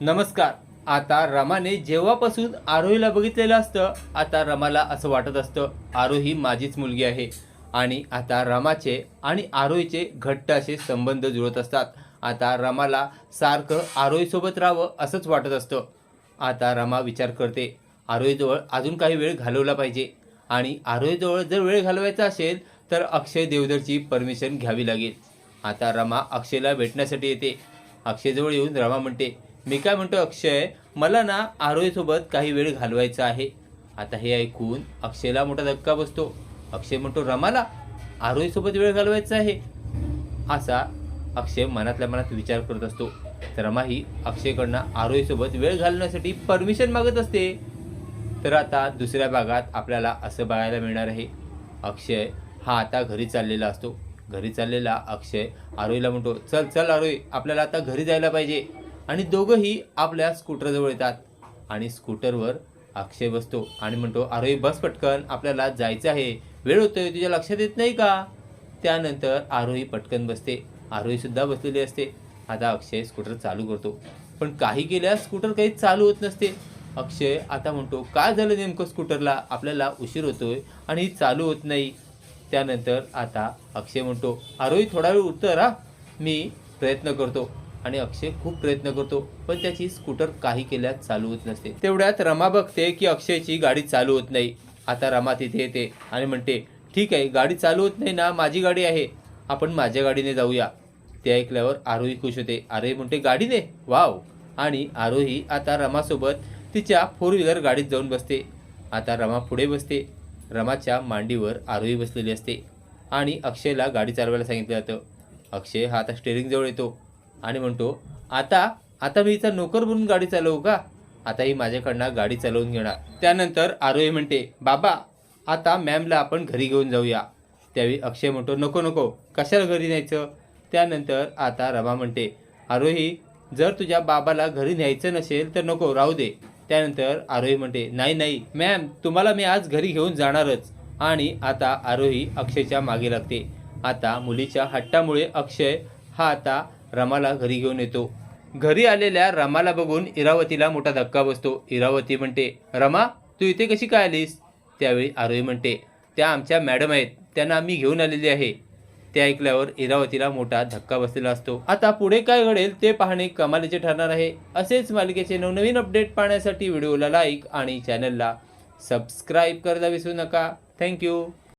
नमस्कार. आता रमाने जेव्हापासून आरोहीला बघितलेलं असतं आता रमाला असं वाटत असतं आरोही माझीच मुलगी आहे. आणि आता रमाचे आणि आरोहीचे घट्ट असे संबंध जुळत असतात. आता रमाला सारखं आरोहीसोबत राहावं असंच वाटत असतं. आता रमा विचार करते आरोहीजवळ अजून काही वेळ घालवला पाहिजे. आणि आरोहीजवळ जर वेळ घालवायचा असेल तर अक्षय देवधरची परमिशन घ्यावी लागेल. आता रमा अक्षयला भेटण्यासाठी येते. अक्षयजवळ येऊन रमा म्हणते मी काय म्हणतो अक्षय मला ना आरोहीसोबत काही वेळ घालवायचा आहे. आता हे ऐकून अक्षयला मोठा धक्का बसतो. अक्षय म्हणतो रमाला आरोहीसोबत वेळ घालवायचा आहे. असा अक्षय मनातल्या मनात विचार करत असतो. तर रमा ही अक्षयकडनं आरोहीसोबत वेळ घालवण्यासाठी परमिशन मागत असते. तर आता दुसऱ्या भागात आपल्याला असं बघायला मिळणार आहे. अक्षय हा आता घरी चाललेला असतो. घरी चाललेला अक्षय आरोहीला म्हणतो चल चल आरोही आपल्याला आता घरी जायला पाहिजे. आणि दोघंही आपल्या स्कूटरजवळ येतात. आणि स्कूटरवर अक्षय बसतो आणि म्हणतो आरोही बस पटकन आपल्याला जायचं आहे. वेळ होतोय तुझ्या लक्षात येत नाही का? त्यानंतर आरोही पटकन बसते. आरोही सुद्धा बसलेली असते. आता अक्षय स्कूटर चालू करतो. पण काही केल्यास स्कूटर काही चालू होत नसते. अक्षय आता म्हणतो काय झालं नेमकं स्कूटरला? आपल्याला उशीर होतोय आणि ही चालू होत नाही. त्यानंतर आता अक्षय म्हणतो आरोही थोडा वेळ उतर हा मी प्रयत्न करतो. आणि अक्षय खूप प्रयत्न करतो पण त्याची स्कूटर काही केल्यास चालू होत नसते. तेवढ्यात रमा बघते की अक्षयची गाडी चालू होत नाही. आता रमा तिथे येते आणि म्हणते ठीक आहे गाडी चालू होत नाही ना माझी गाडी आहे. आपण माझ्या गाडीने जाऊया. ते ऐकल्यावर आरोही खुश होते. आरोही म्हणते गाडीने? वाव. आणि आरोही आता रमासोबत तिच्या फोर व्हीलर गाडीत जाऊन बसते. आता रमा पुढे बसते. रमाच्या मांडीवर आरोही बसलेली असते. आणि अक्षयला गाडी चालवायला सांगितलं जातं. अक्षय हा आता स्टेअरिंगजवळ येतो. आणि म्हणतो आता आता मी इथं नोकर बनून गाडी चालवू का? आता ही माझ्याकडनं गाडी चालवून घेणार. त्यानंतर आरोही म्हणते बाबा आता मॅमला आपण घरी घेऊन जाऊया. त्यावेळी अक्षय म्हणतो नको नको कशाला घरी न्यायचं? त्यानंतर आता रमा म्हणते आरोही जर तुझ्या बाबाला घरी न्यायचं नसेल तर नको राहू दे. त्यानंतर आरोही म्हणते नाही नाही मॅम तुम्हाला मी आज घरी घेऊन जाणारच. आणि आता आरोही अक्षयच्या मागे लागते. आता मुलीच्या हट्टामुळे अक्षय हा आता रमाला घरी घेऊन येतो. घरी आलेल्या रमाला बघून इरावतीला मोठा धक्का बसतो. इरावती म्हणते रमा तू इथे कशी काय आलीस? त्यावेळी आरोही म्हणते त्या आमच्या मॅडम आहेत. त्यांना आम्ही घेऊन आलेली आहे. ते ऐकल्यावर इरावतीला मोठा धक्का बसलेला असतो. आता पुढे काय घडेल ते पाहणे कमालीचे ठरणार आहे. असेच मालिकेचे नवनवीन अपडेट पाहण्यासाठी व्हिडिओला लाईक आणि चॅनलला सबस्क्राईब करायला विसरू नका. थँक्यू.